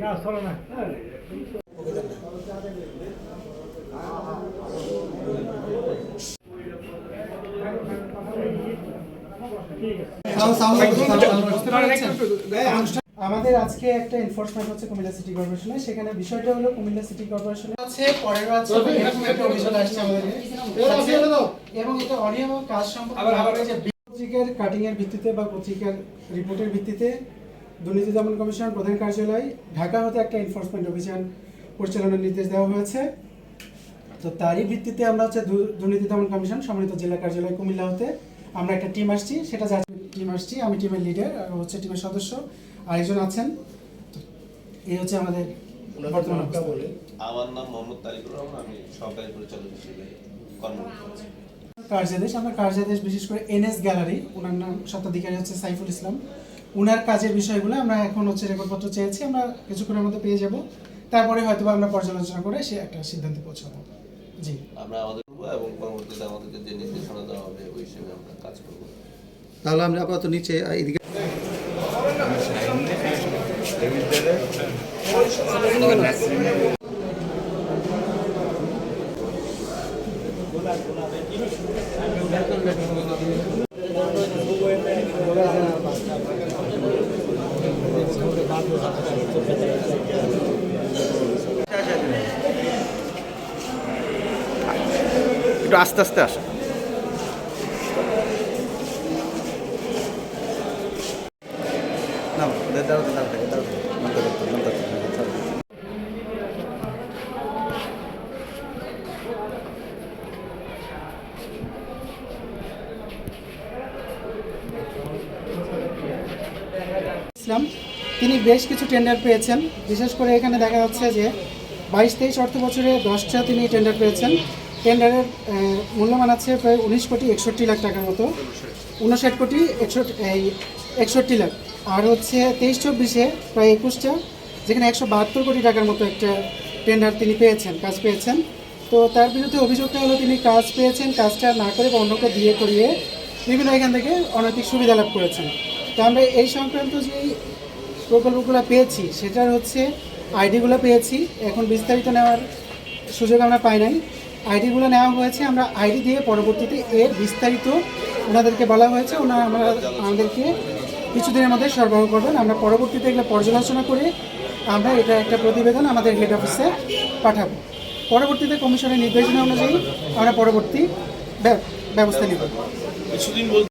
না চলে না ঠিক আছে আমাদের আজকে একটা এনফোর্সমেন্ট হচ্ছে কুমিল্লা সিটি কর্পোরেশনে সেখানে বিষয়টা হলো কুমিল্লা সিটি কর্পোরেশনে আছে পরের এরকম একটা অভিযোগ আসছে আমাদের। এবং এটা এবং কাজ সম্পর্কে যে পত্রিকার কাটিং এর ভিত্তিতে বা পত্রিকার রিপোর্টের ভিত্তিতে দুর্নীতি দমন কমিশন প্রধান কার্যালয় ঢাকা হতে একটা এনফোর্সমেন্ট অভিযান পরিচালনার নির্দেশ দেওয়া হয়েছে। তো তারই ভিত্তিতে আমরা হচ্ছে দুর্নীতি দমন কমিশন সম্মানিত জেলা কার্যালয় কুমিল্লা হতে আমরা একটা টিম আসছি সেটা যা টিম আসছি আমি টিমের লিডার আর হচ্ছে টিমের সদস্য আরেকজন আছেন। এই হচ্ছে আমাদের বর্তমান। আমার নাম মোহাম্মদ তারিকুর রহমান আমি সরকারি পরিচালক হিসেবে কর্মরত আছি। কার্যাদেশ আমরা কার্যাদেশ বিশেষ করে এনএস গ্যালারি ওনার নাম স্বত্বাধিকারী হচ্ছে সাইফুল ইসলাম। ওনার কাজের বিষয়গুলো আমরা এখন হচ্ছে রেকর্ডপত্র চেয়েছি আমরা কিছুক্ষণের মধ্যে পেয়ে যাব। তারপরে হয়তো আমরা পর্যালোচনা করে সে একটা সিদ্ধান্তে পৌঁছাবো। জি। আমরা আমাদের এবং পরবর্তীতে আমাদেরকে যে নির্দেশনা দেওয়া হবে ওই হিসেবে আমরা কাজ করব। তাহলে আমরা আপাতত নিচে এদিকে একটু আস্তে আস্তে আসে। ইসলাম, তিনি বেশ কিছু টেন্ডার পেয়েছেন। বিশেষ করে এখানে দেখা যাচ্ছে যে বাইশ তেইশ অর্থ বছরে দশটা তিনি টেন্ডার পেয়েছেন। টেন্ডারের মূল্যমান আছে প্রায় উনিশ কোটি একষট্টি লাখ টাকার মতো। উনষাট কোটি একষট্টি একষট্টি লাখ। আর হচ্ছে তেইশ চব্বিশে প্রায় একুশটা, যেখানে একশো বাহাত্তর কোটি টাকার মতো একটা টেন্ডার তিনি পেয়েছেন, কাজ পেয়েছেন। তো তার বিরুদ্ধে অভিযোগটা হলো তিনি কাজ পেয়েছেন, কাজটা না করে অন্যকে দিয়ে করিয়ে বিভিন্ন এখান থেকে অনৈতিক সুবিধা লাভ করেছেন। তো আমরা এই সংক্রান্ত যেই প্রকল্পগুলো পেয়েছি, সেটার হচ্ছে আইডিগুলো পেয়েছি। এখন বিস্তারিত নেওয়ার সুযোগ আমরা পাই নাই। আইডিগুলো নেওয়া হয়েছে। আমরা আইডি দিয়ে পরবর্তীতে এর বিস্তারিত ওনাদেরকে বলা হয়েছে। ওনারা আমরা আমাদেরকে কিছুদিনের মধ্যে সরবরাহ করবেন। আমরা পরবর্তীতে এগুলো পর্যালোচনা করে আমরা এটা একটা প্রতিবেদন আমাদের হেড অফিসে পাঠাবো। পরবর্তীতে কমিশনের নির্দেশনা অনুযায়ী আমরা পরবর্তী ব্য- ব্যবস্থা নেব।